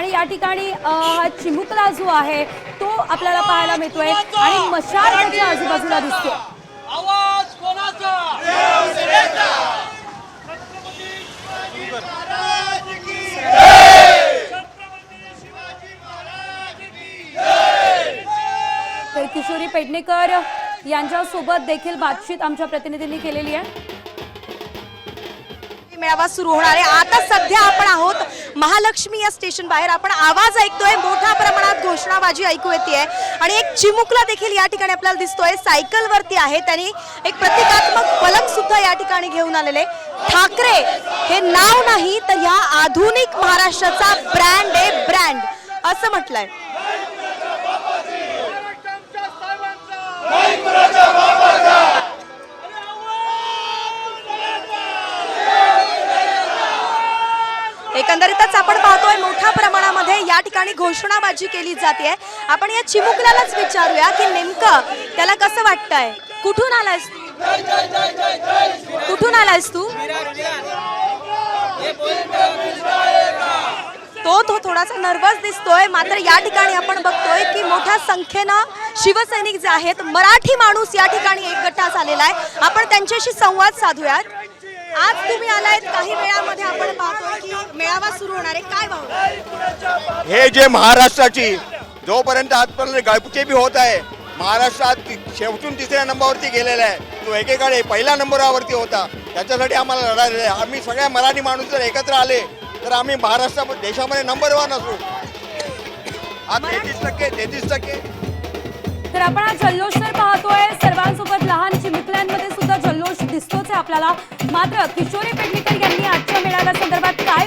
आणि या ठिकाणी हा चिमुकला जो आहे तो आपल्याला पाहायला मिळतोय आणि मशाल त्याच्या आजूबाजूला दिसते आवाज कोणाचा? तर किशोरी पेडणेकर यांच्यासोबत देखील बातचीत आमच्या प्रतिनिधींनी केलेली आहे. मेळावा सुरू होणार आहे. आता सध्या आपण आहोत महालक्ष्मी या स्टेशन बाहेर आपण आवाज ऐकतोय. मोठ्या प्रमाणात घोषणाबाजी ऐकू येते आणि एक चिमुकला देखील या ठिकाणी आपल्याला दिसतोय. सायकल वरती आहे. त्यांनी एक प्रतिकात्मक फलक सुद्धा या ठिकाणी घेऊन आलेले. ठाकरे हे नाव नाही तर ह्या आधुनिक महाराष्ट्राचा ब्रँड आहे. ब्रँड असं म्हटलंय. एकंदरीतच आपण पाहतोय मोठ्या प्रमाणामध्ये या ठिकाणी घोषणाबाजी केली जाते आपण या चिमुकल्यालाच विचारूया की नेमकं त्याला कसं वाटतंय? कुठून आलायस तू? कुठून आलायस तू? तो तो थोडासा नर्वस दिसतोय. मात्र या ठिकाणी आपण बघतोय की मोठ्या संख्येनं शिवसैनिक जे आहेत मराठी माणूस या ठिकाणी एकगठ्ठा झालेला आहे. आपण त्यांच्याशी संवाद साधूयात. आज तुम्ही आलायत काही वेळामध्ये आपण पाहतोय की मेळावा सुरू होणार आहे? काय भाऊ हे जे महाराष्ट्राची जोपर्यंत आजपर्यंत गळपुचे बी होत आहे महाराष्ट्रात शेवटून तिसऱ्या नंबरवरती गेलेला आहे. तो एकेकाळी पहिल्या नंबरावरती होता. त्याच्यासाठी आम्हाला लढायला आहे आम्ही सगळ्या मराठी माणूस जर एकत्र आले तर आम्ही महाराष्ट्रामध्ये देशामध्ये नंबर वन असू. आज तेहतीस टक्के तेहतीस टक्के. तर आपण हा जल्लोष तर पाहतोय. सर्वांसोबत लहान चिमुकल्यांमध्ये सुद्धा जल्लोष दिसतोच आहे आपल्याला. मात्र किशोरी पेडणेकर यांनी आजच्या मेळाव्या संदर्भात काय